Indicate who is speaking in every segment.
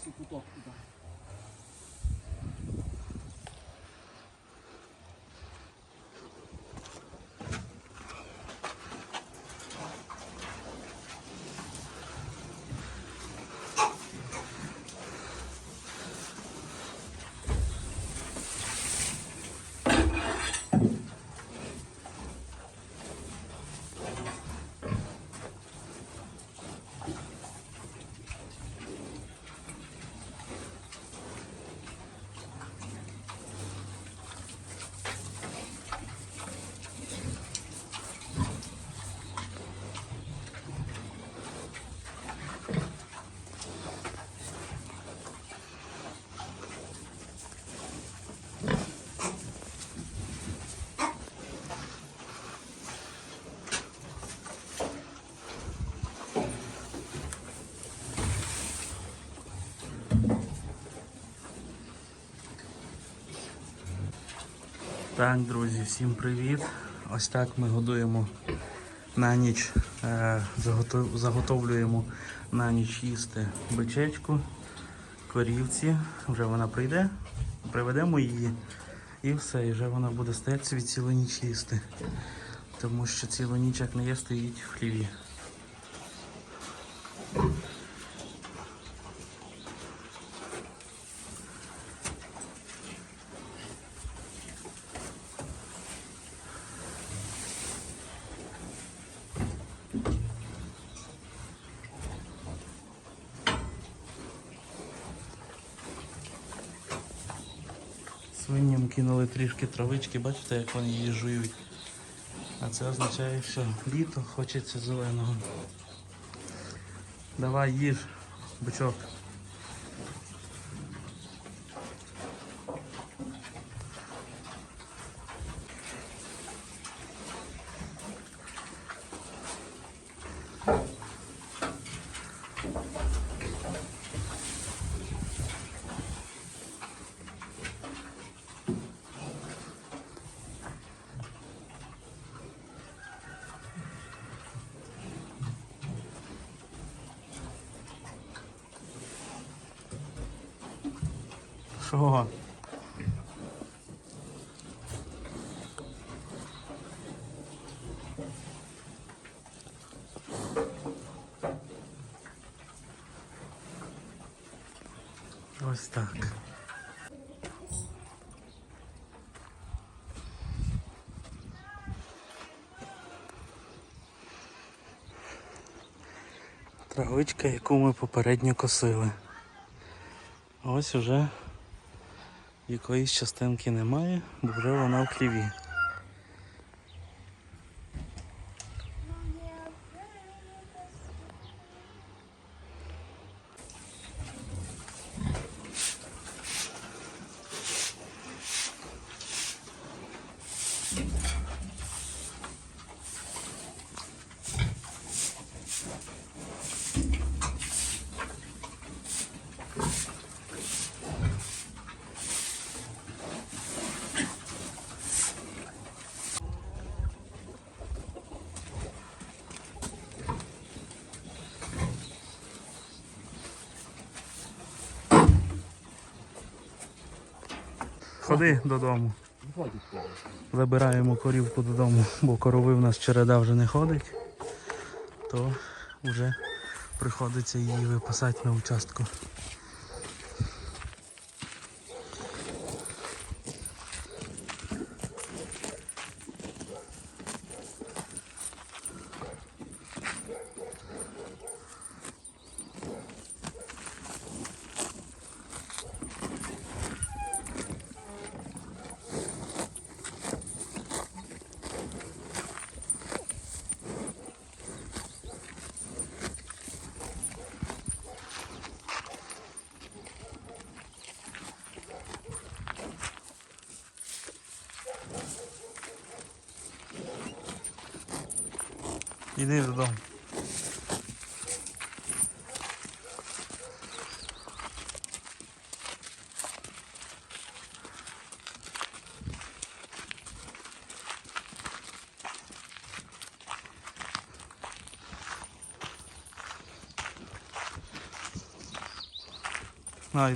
Speaker 1: esse culto
Speaker 2: Так, друзі, всім привіт. Ось так ми годуємо на ніч, е, заготовлюємо на ніч їсти бичечку, корівці. Вже вона прийде, приведемо її і все, і вже вона буде стояти собі цілу ніч їсти. Тому що цілу ніч як не є, стоїть в хліві. Свиням кинули трішки травички, бачите, як вони її жують. А це означає, що літо хочеться зеленого. Давай їж, бичок. Що? Ось так. Травичка, яку ми попередньо косили. Ось уже якоїсь частинки немає, бо вже вона в хліві. Ходи додому. Забираємо корівку додому, бо корови в нас череда вже не ходить, то вже приходиться її випасати на участку. Іди додому. На,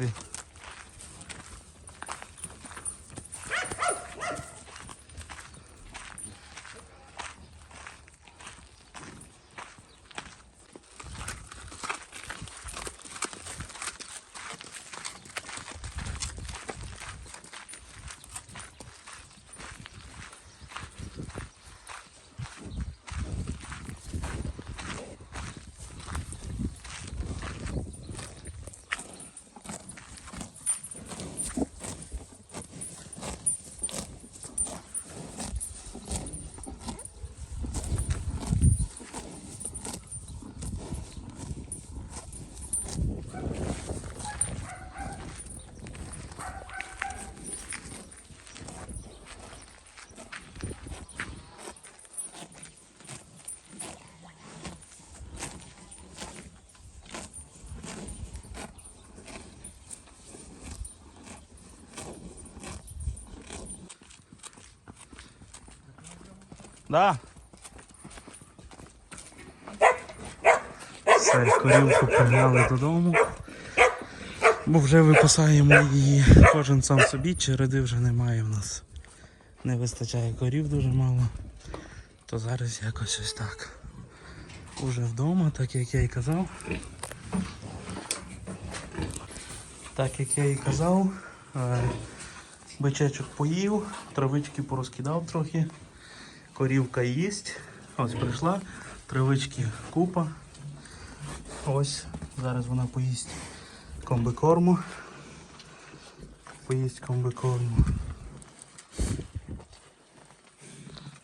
Speaker 2: Да. Все, корівку пригнали додому. Бо вже випасаємо її кожен сам собі, череди вже немає в нас. Не вистачає корів дуже мало. То зараз якось ось так. Уже вдома, так як я і казав. Так як я і казав, е, бичечок поїв, травички порозкидав трохи. Корівка їсть. Ось прийшла. Травички купа. Ось. Зараз вона поїсть комбикорму. Поїсть комбикорму.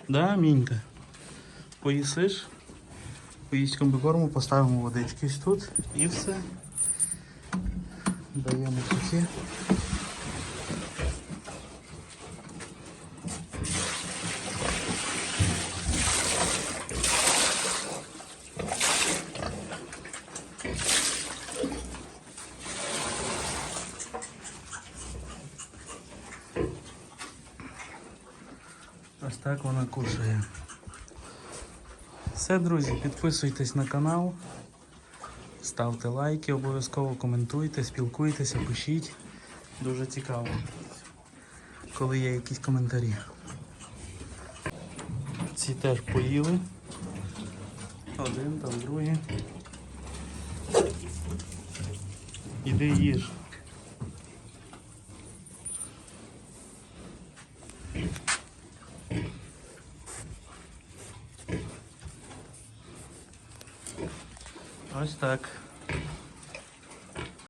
Speaker 2: Да, мінька. Поїсиш. Поїсть комбикорму, поставимо водички тут і все. Даємо сухе. Так вона кушає. Все, друзі, підписуйтесь на канал, ставте лайки, обов'язково коментуйте, спілкуйтеся, пишіть. Дуже цікаво, коли є якісь коментарі. Ці теж поїли. Один, там другий. Іди їж. Ось так.